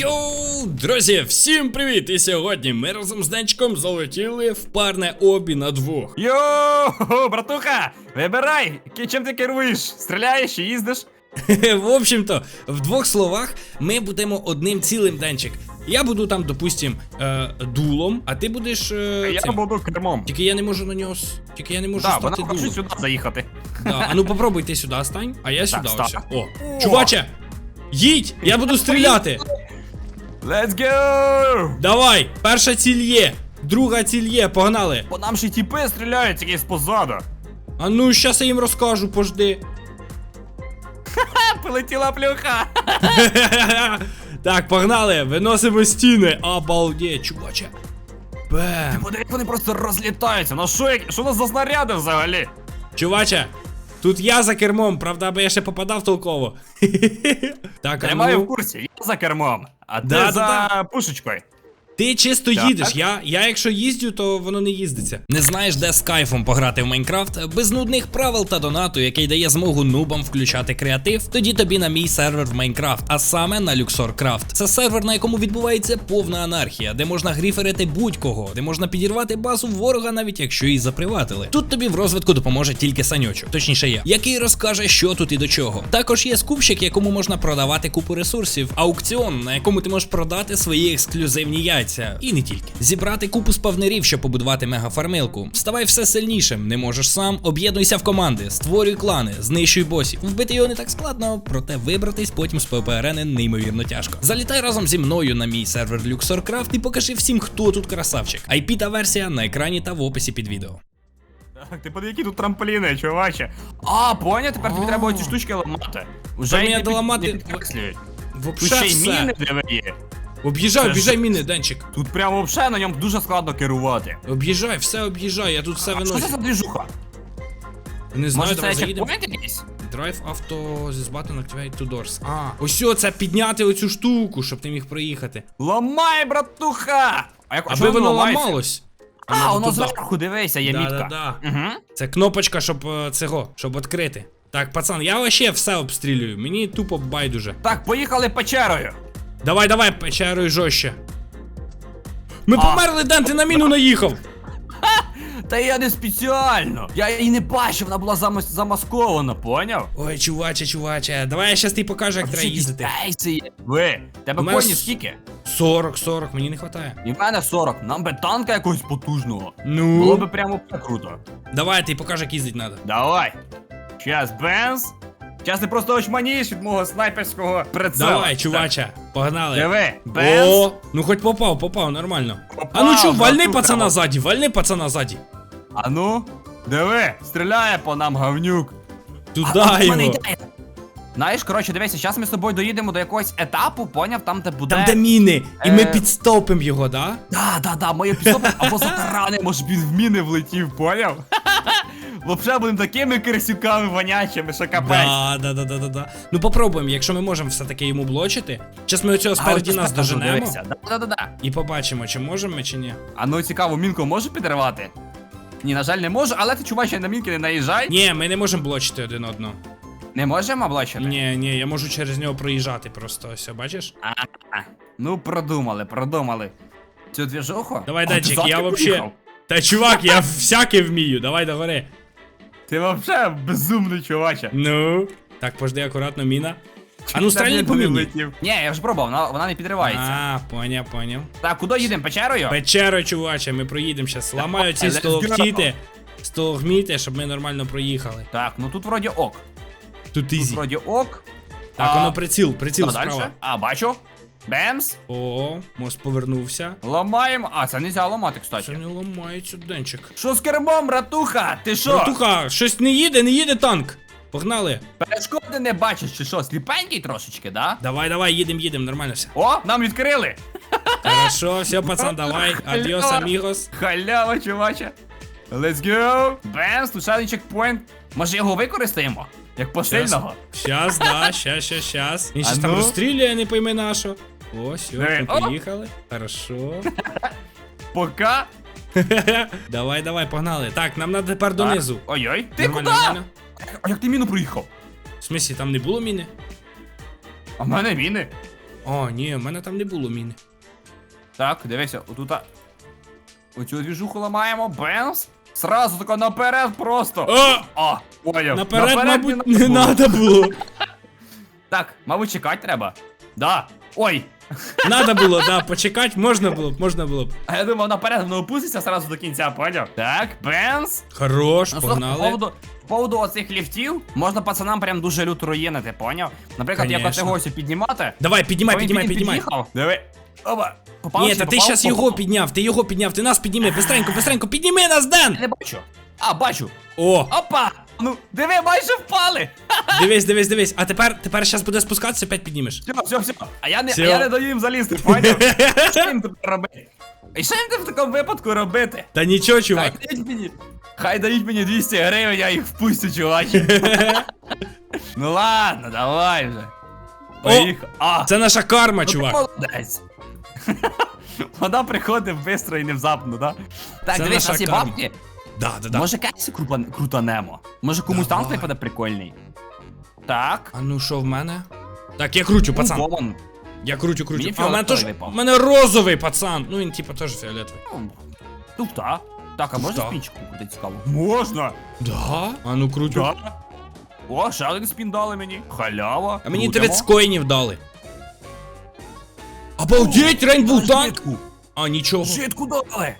Йоу, друзі, всім привіт! І сьогодні ми разом з Денчиком залетіли в парне обі на двох. Йоу, братуха, вибирай, чим ти керуєш? Стріляєш чи їздиш? В общем-то, в двох словах ми будемо одним цілим Денчик. Я буду там, допустим, е, дулом, а ти будеш. Е, Я цим. буду кермом. Тільки я не можу на нього. Тільки я не можу вона стати хоче дулом. сюди заїхати. Да, а ну попробуй ти сюди стань, а я сюди. О, чуваче! Їдь! Я буду стріляти! Let's go! Давай! Перша ціль є! Друга ціль є, погнали! По нам ще й тіпи стріляють якісь позаду. А ну, щас я їм розкажу, пожди. Ха, полетіла плюха. Так, погнали, виносимо стіни. Обалдеть, чуваче. Бем. Подивись, вони просто розлітаються. Ну що, як- що у нас за снаряди взагалі? Чуваче, тут я за кермом, правда, аби я ще попадав толково. Так, а Тримаю в ну, курсі, я за кермом, а ти Да, да, за пушечкою. Ти чисто Так. їдеш. Я, я якщо їздю, то воно не їздиться. Не знаєш, де з кайфом пограти в Майнкрафт без нудних правил та донату, який дає змогу нубам включати креатив. Тоді тобі на мій сервер в Майнкрафт, а саме на Luxor Craft. Це сервер, на якому відбувається повна анархія, де можна гріферити будь-кого, де можна підірвати базу ворога, навіть якщо її заприватили. Тут тобі в розвитку допоможе тільки саньочок, точніше я, який розкаже, що тут і до чого. Також є скупщик, якому можна продавати купу ресурсів, аукціон, на якому ти можеш продати свої ексклюзивні яйця. І не тільки. Зібрати купу спавнерів, щоб побудувати мегафармилку. Ставай все сильнішим, не можеш сам, об'єднуйся в команди, створюй клани, знищуй босів. Вбити його не так складно, проте вибратись потім з ППРН неймовірно тяжко. Залітай разом зі мною на мій сервер LuxorCraft і покажи всім, хто тут красавчик. IP та версія на екрані та в описі під відео. Так, ти подивись, які тут трампліни, чуваче. А, поняв, тепер тобі треба ці штучки ламати. Уже мені доламати- Вообще все. міни є. Об'їжджай, об'їжджай міни, Денчик. Тут прямо взагалі на ньому дуже складно керувати. Об'їжджай, все об'їжджай, я тут все А що це за двіжуха? Не знаю, Може давай це заїдемо. чекпоінт якийсь? Drive auto this button activate two doors. А, ось о, це підняти оцю штуку, щоб ти міг проїхати. Ламай, братуха! А як Аби воно ламалось. А, воно туди. зверху, дивися, є Да, мітка. да, да. Угу. Це кнопочка, щоб е, цього, щоб відкрити. Так, пацан, я вообще все обстрілюю. Мені тупо байдуже. Так, поїхали печерою. Давай, давай, печерою жорстче. Ми А. померли, Ден, ти на міну наїхав. Та я не спеціально. Я її не бачив, вона була замас- замаскована, поняв? Ой, чуваче, чуваче, давай я щас тобі покажу, як треба їздити. Ви, тебе мене коні скільки? 40, 40, мені не вистачає. І в мене 40. Нам би танка якогось потужного. Ну, Було би прямо круто. давай, ти покажи, як їздить треба. Давай. Щас, Бенз. Щас ти просто очманієш від мого снайперського прицела. Давай, чуваче, погнали. Диви, Бенз. О, ну хоч попав, попав, нормально. Попав, а ну чо, вальни братуха. пацана ззаді, вальни пацана ззаді. А ну, диви, стріляє по нам говнюк. Туда мене його. ідея. Знаєш, коротше, дивися, зараз ми з тобою доїдемо до якогось етапу, поняв, там де буде. Там де міни, і ми Е. підстопимо його, да? Да, да, да, моє підсопи або затаранимо, щоб він в міни влетів, поняв? Вообще будемо такими керсюками вонячими, що капець. Да, да, да, да, да, да. Ну попробуємо, якщо ми можемо все-таки йому блочити. Зараз ми оцього спереді нас доженемо. Да, да, да, і побачимо, чи можемо ми, чи ні. А ну цікаво, мінку можу підривати? Ні, на жаль, не можу, але ти чуваче на мінки не наїжджай. Ні, ми не можемо блочити один одного. Не можемо облачити? Ні, ні, я можу через нього проїжджати просто. Ось, бачиш? А, а. Ну, продумали, продумали. Цю двіжуху? Давай, Денчик, я вообще. Та чувак, я всяке вмію, давай догори. Ти вообще безумний чуваче. Ну. Так, пожди акуратно, міна. А ну стрельни по не міні. Ні, я ж пробував, вона, вона не підривається. А, поняв, поняв. Так, куди їдемо? Печерою? Печеру, чуваче, ми проїдемо зараз. Ламаю ці Let's стологтіти, стологміти, щоб ми нормально проїхали. Так, ну тут вроді ок. Тут Тут вроді ок. Так, А, воно приціл, приціл дальше? справа. А, бачу. Бемс. О, мост повернувся. Ламаємо. А, це не можна ламати, Це кстати. не ламається денчик. Що з кермом, ратуха? Ти що? Братуха, щось не їде, не їде танк. Погнали. Перешкоди не бачиш чи що? Сліпенький трошечки, да? Давай, давай, їдем, їдем, нормально все. О, нам відкрили! Хорошо, все, пацан, давай. Адіос, амігос. Халява, чуваче. Let's go! Бемс, один чекпоінт. Може його використаємо? Як посильного? Щас, да, щас, щас, щас. Він А щас там ну? розстрілює, не пойми на що. О, все, о! поїхали. Хорошо. Пока. Давай, давай, погнали. Так, нам треба тепер донизу. Ой-ой, ти куди? нормально. А як ти міну проїхав? В смислі, там не було міни? А в мене міни. О, ні, в мене там не було міни. Так, дивися, отута. Оцю двіжуху ламаємо, бенс. Сразу тако наперед просто. О! О, поняв. Наперед, мабуть, не надо треба було. Так, мабуть, чекати треба. Да. Ой. Надо було, да, почекати можна було б, можна було б. А я думав, наперед воно опуститься сразу до кінця, поняв? Так, бенс. Хорош, Ну, слухай, по погнали. поводу, по поводу оцих ліфтів, можна пацанам прям дуже люто руїнити, поняв? Наприклад, як Конечно. оцього ось піднімати. Давай, піднімай, Він піднімай, під- піднімай. під'їхав. Диви. Оба. Попав Ні, чи та не ти попав? щас його Попав. підняв, ти його підняв, ти нас підніми, бистренько, бистренько, підніми нас, Ден! Не бачу. А, бачу. О, Опа! Ну, диви, майже впали! дивись, дивись, дивись. А тепер, тепер щас буде спускатися, опять піднімеш. Все, все, все. А я не, Всьо. а я не даю їм залізти, поняв? Що їм тепер робити? І що їм в такому випадку робити? Та нічого, Хай чувак. дають мені. Хай дають мені 200 гривень, я їх впустю, чувач. ну ладно, давай вже. Поїхав. А, Це наша карма, ну ти чувак. молодець. Вона приходить швидко і невзапно, да? Так, Це дивись, наша нас є карма. бабки. Да, да, да. Може кейси крупа- крутанемо? Може комусь Давай. танк випаде прикольний? Так. А ну що в мене? Так, я кручу, пацан. Ну, вон. Я кручу, кручу. Мені А в мене теж. фіолетовий випав. Мене розовий пацан. Ну він типа теж фіолетовий. Ну, Туфта. Так, а можна Туфта. спінчику буде цікаво? Можна. Да? А ну крутю. Да. О, ще один спін дали мені. Халява. А мені Крутимо. 30 коїнів дали. Обалдеть, Рейнбоу танк! Житку. А, нічого. Житку дали.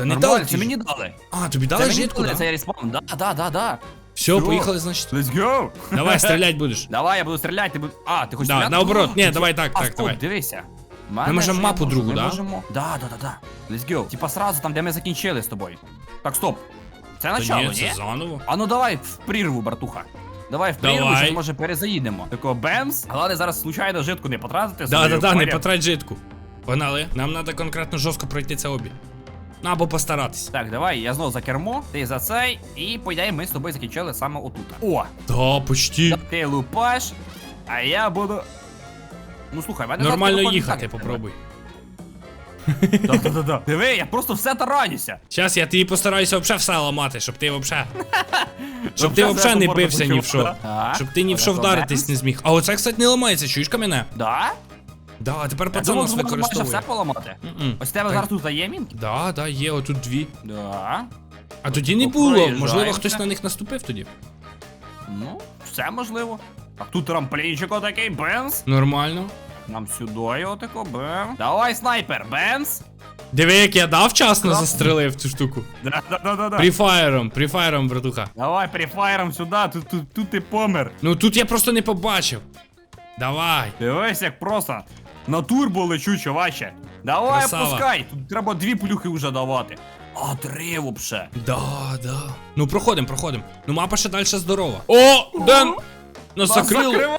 Та не дали. це мені дали. А, тобі Це дали мені житку, дали, да? Це я респаун. Да, да, да, да. Все, Всё. поїхали, значить. Let's go. Давай, стрілять будеш. Давай, я буду стріляти, ти буду... А, ти хочеш Да, стріляти? наоборот. Ні, давай так, а, так, стоп, давай. дивися. Ми можемо мапу другу, да? да? Можемо... Да, да, да, да. Let's go. Типа сразу там, де ми закінчили з тобою. Так, стоп. Це Та начало, ні, ні? це заново. А ну давай в прірву, братуха. Давай в прірву, Давай. що може перезаїдемо. Такого бемс. Головне зараз случайно житку не потратити. Да, собі, да, да, не потрать житку. Погнали. Нам треба конкретно жорстко пройти це обі. Ну, або постаратись. Так, давай, я знову за кермо, ти за цей, і по ідеї ми з тобою закінчили саме отут. О! Да, почти. Ти лупаш, а я буду. Ну слухай, в мене Нормально їхати, так, попробуй. Да, да, да, да. Диви, я просто все таранюся. Зараз я тобі постараюся вообще все ламати, щоб ти вообще. Щоб ти Вообще не бився ні в що. Щоб ти ні в що вдаритись не зміг. А оце, кстати, не ламається, чуєш кам'яне? Да? Да, а тепер Я думав, можна майже все поламати. Мгм. Ось в тебе Так. зараз тут є мінки? Да, да, є отут дві. Да. А тоді не було. проїжджаємося. Можливо, хтось на них наступив тоді. Ну, все можливо. Так тут трамплінчик отакий, бенз. Нормально. Нам сюди отако, бем. Давай, снайпер, бенз. Диви, як я дав вчасно Класно. застрелив цю штуку. Да, да, да, да, да. Пріфаєром, пріфаєром, братуха. Давай, прифайром сюди, тут, тут, тут ти помер. Ну тут я просто не побачив. Давай. Дивись, як просто на турбо лечу, чуваче. Давай, Красава. пускай. Тут треба дві плюхи вже давати. А, три вообще. Да, да. Ну проходим, проходим. Ну мапа ще далі здорова. О, Ден! Нас закрили. закривай.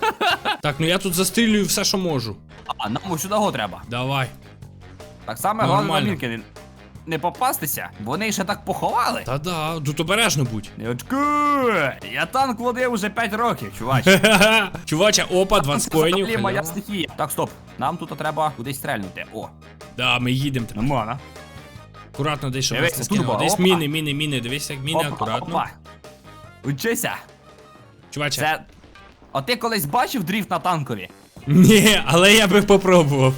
Так, ну я тут застрілюю все, що можу. А, нам ось сюди треба. Давай. Так само головне на. Не, попастися, вони ще так поховали. Та да, тут обережно будь. Не очку! Я танк водив уже 5 років, чувач. Чувача, опа, 20 коїнів. Моя стихія. Так, стоп. Нам тут треба кудись стрельнути. О, Да, ми їдемо. нормально. Акуратно, десь щоб не скинуло. Десь міни, міни, міни. Дивись, як міни, акуратно. Учися. Чувача. Це. А ти колись бачив дріфт на танкові? Ні, але я би попробував.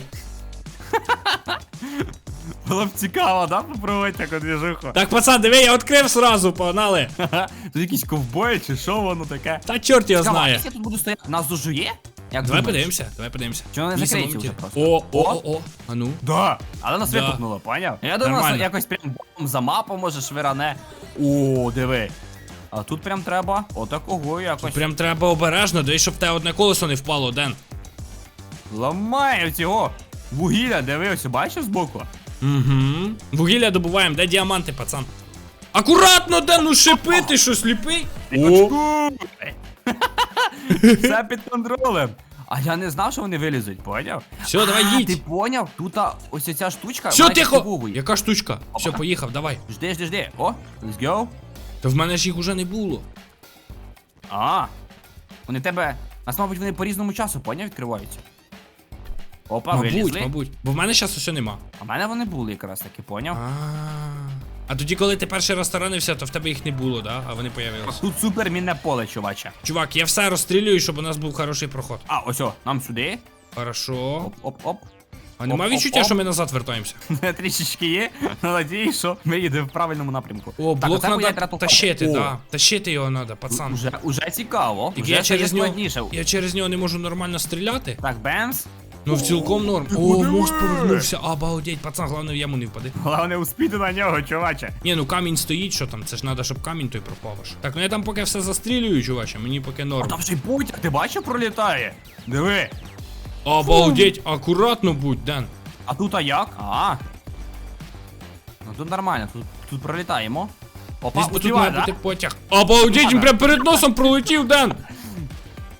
Було б цікаво, да, попробувати таку двіжуху? Так, пацан, диви, я відкрив сразу, погнали. Тут якісь ковбої чи що воно таке? Та чорт його Цікаво, а знає. якщо я тут буду стояти, нас дожує? Як Давай думаєш? подивимося, давай подивимося. Чи вони Мені закриті самому вже ті- просто? О, о, о, о. А ну. Да. Але нас Да. випухнуло, поняв? Я думаю, нас Нормально. якось прям бом за мапу може швиране. О, диви. А тут прям треба отакого якось. Прям треба обережно, дивись, щоб те одне колесо не впало, Ден. Ламає цього. Вугілля, диви, ось бачив збоку? Угу. Вугілля добуваємо, де діаманти, пацан. Акуратно, Ден, ну шипи, ти що сліпий? О, Все під контролем. А я не знав, що вони вилізуть, поняв? Все, давай А, їдь. Ти поняв? Тут а, ось ця штучка. Все, вона тихо! активовує. Яка штучка? Все, поїхав, давай. Жди, жди, жди. О, let's go. Та в мене ж їх уже не було. А. Вони в тебе. Нас, мабуть, вони по різному часу, поняв, відкриваються. Опа, Мабуть, вилізли. мабуть. Бо в мене зараз усе нема. А в мене вони були якраз таки, поняв? А. А тоді, коли ти перший раз таранився, то в тебе їх не було, да? А вони появилися. Тут супер мінне поле, чуваче. Чувак, я все розстрілюю, щоб у нас був хороший проход. А, ось о, нам сюди. Хорошо. Оп-оп-оп. А нема оп, відчуття, оп. що ми назад вертаємося. Трішечки є, але надіюсь, що ми їдемо в правильному напрямку. О, блок оце буде треба треба тащити, О, да. Тащити його треба, пацан. Уже, уже цікаво. Тільки Вже я стає через нього. складніше. Я через нього не можу нормально стріляти. Так, бемс. Ну, в цілком норм. О, мост повернувся. Обалдеть, пацан, головне в яму не впади. Головне успіти на нього, чуваче. Ні, ну камінь стоїть, що там? Це ж треба, щоб камінь той пропав аж. Так, ну я там поки все застрілюю, чуваче, мені поки А норм. там ще й потяг, ти бачив, пролітає? Диви. Обалдеть, акуратно будь, Ден. А тут а як? А. Ну тут нормально, тут, тут пролітаємо. Опа, Десь би тут має да? бути потяг. Обалдеть, він прям перед носом пролетів, Ден.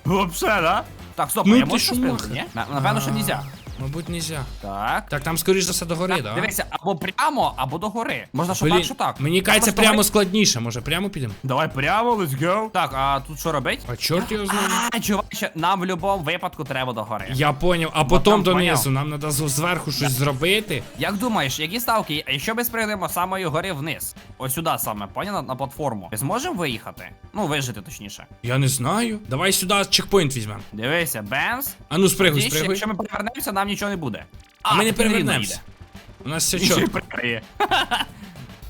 Вообще, да? Так, стоп, Ну я можу що, ні? Напевно, що нельзя. Мабуть, нельзя. Так. Так, там скоріш за все до гори, Так, да? Дивися, або прямо, або догори. Можна що Блін, так, що так. мені Просто прямо давай- складніше. Може, прямо підемо? Давай прямо, let's go. Так, а тут що робить? А чорт його знає. А, чуваче, нам в будь-якому випадку треба догори. Я поняв, а потім донизу. Нам треба зверху щось зробити. Як думаєш, які ставки, А якщо ми спригнемо з самої гори вниз? Ось сюди саме, поняла, на платформу. Ми зможемо виїхати? Ну, вижити точніше. Я не знаю. Давай сюди чекпоінт візьмемо. Дивися, бемс. А ну спригуй, Тоді, спригуй. якщо ми перевернемося, нам нічого не буде. А ми не перевернемося. У нас все пригає.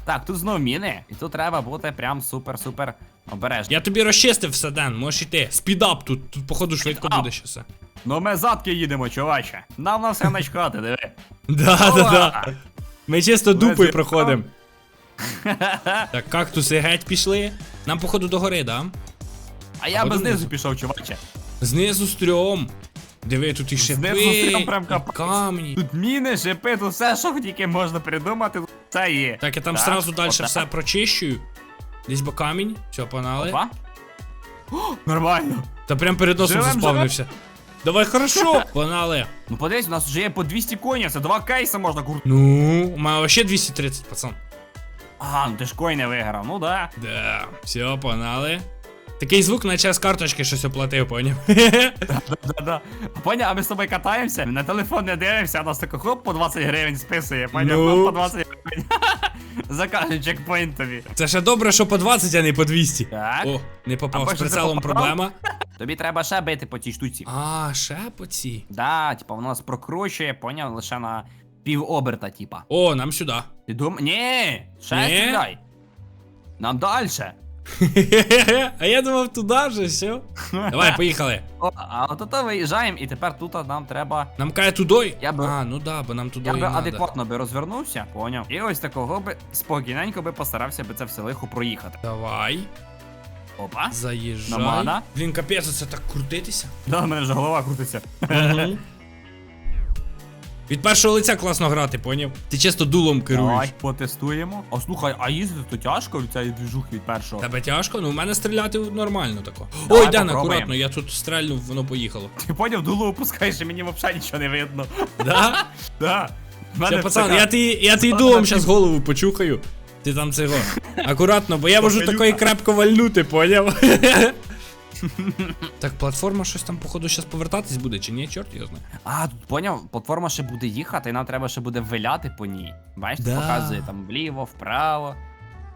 Так, тут знов міни, і тут треба бути прям супер-супер обережним. Я тобі розчистив все, Ден, можеш йти. Спідап тут, тут походу швидко Спідап. буде ще все. Ну ми задки їдемо, чуваче. Нам на все начхати, диви. Да, да, да. Ми чисто дупою проходимо. Так, кактуси геть пішли. Нам, походу, до гори, да? А я би знизу пішов, чуваче. Знизу стрьом. Диви, тут і шипи, і камні. Тут міни, шипи, тут все, що тільки можна придумати, все є. Так, я там сразу далі все прочищую. Десь бо камінь. Все, погнали. Опа. О, Нормально. Та прям перед носом Живем, заспавнився. Давай, хорошо. Погнали. Ну подивись, у нас вже є по 200 коїнів, це два кейси можна курти. Ну, у мене вообще 230, пацан. Ага, ну ти ж коїни виграв, ну да. Да, все, погнали. Такий звук, наче з карточки щось оплатив, поняв? Да-да. Поня, а ми з тобою катаємося, на телефон не дивимося, а нас тако хоп по 20 гривень списує, поняв, Ну. по 20 гривень. Закажу чекпоінт тобі. Це ще добре, що по 20, а не по 200. Так. О, не попав. З прицелом попав? проблема. Тобі треба ще бити по тій штуці. А, ще по цій. Да, типа воно нас прокручує, поняв, лише на пів оберта, типа. О, нам сюди. Ти дум... Ні, ще Ні? стріляй. Нам дальше. А я думав туди вже, все. Давай, поїхали. О, а от тут виїжджаємо, і тепер тут нам треба. Нам каже туди. Я би- А, ну да, бо нам туди Я би адекватно би розвернувся, поняв. І ось такого би спокійненько би постарався би це все лихо проїхати. Давай, Опа. заїжджай. Блін, капець, це так крутитися. Да, в мене вже голова крутиться. Від першого лиця класно грати, поняв? Ти чисто дулом керуєш. Давай, потестуємо. А слухай, а їздити то тяжко від цієї двіжухи від першого. Тебе тяжко? Ну в мене стріляти нормально тако. Давай Ой, Дан, попробуємо. акуратно, я тут стрельнув, воно поїхало. Ти поняв, дулу опускаєш, і мені взагалі нічого не видно. Да? Да. В Все, пацан, така- я ти, я ти дулом зараз голову почухаю. Ти там цього. Акуратно, бо я можу такої крепко вальнути, поняв? Так, платформа щось там, походу, зараз повертатись буде, чи ні? Чорт його знає. А, тут поняв, платформа ще буде їхати, і нам треба ще буде виляти по ній. Бачиш, Да. показує там вліво, вправо.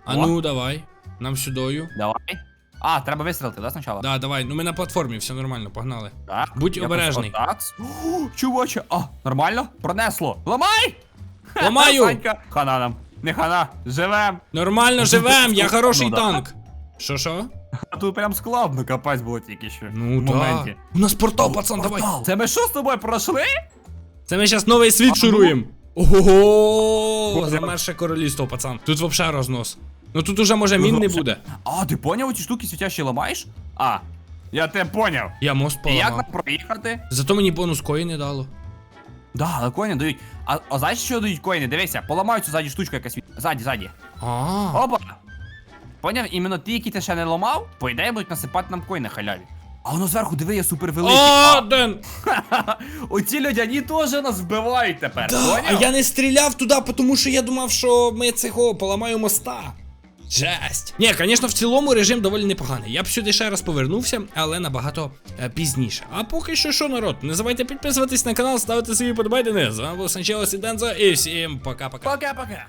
А О. ну, давай. Нам сюдою. Давай. А, треба вистрілити, да, спочатку? Да, давай, ну ми на платформі, все нормально, погнали. Так. Будь якось обережний. отак. О, Чуваче, а, нормально? Пронесло. Ламай! Ламаю! Санька, хана нам. Не хана, живем. Нормально живем, я хороший Ну, да. танк. Що що? А тут прям складно капець було тільки що. Ну в да. У нас портал, пацан, давай. Це ми що з тобою пройшли? Це ми зараз новий світ А, шуруємо. Ого, Боже. замерше королівство, пацан. Тут вообще рознос. Ну тут уже може мін не буде. А, ти поняв, ці штуки світящі ламаєш? А, я тебе поняв. Я мост І як нам проїхати? Зато мені бонус кої не дало. Да, але коїни дають. А, а знаєш, що дають коїни? Дивися, поламаються ззаді штучка якась. Ззаді, ззаді. А, Опа! Поняв, іменно ті, які ти ще не ламав, по ідеї будуть насипати нам коїни халяві. А воно зверху, диви, є супер великий. О, Ден! Оці людяні теж нас вбивають тепер. Да, а поняв? я не стріляв туди, тому що я думав, що ми цього поламаю моста. Жесть. Ні, звісно, в цілому режим доволі непоганий. Я б сюди ще раз повернувся, але набагато е, пізніше. А поки що, що народ, не забувайте підписуватись на канал, ставити свої подобайдени. З вами був Санчелос і Дензо, і всім пока-пока. Пока-пока.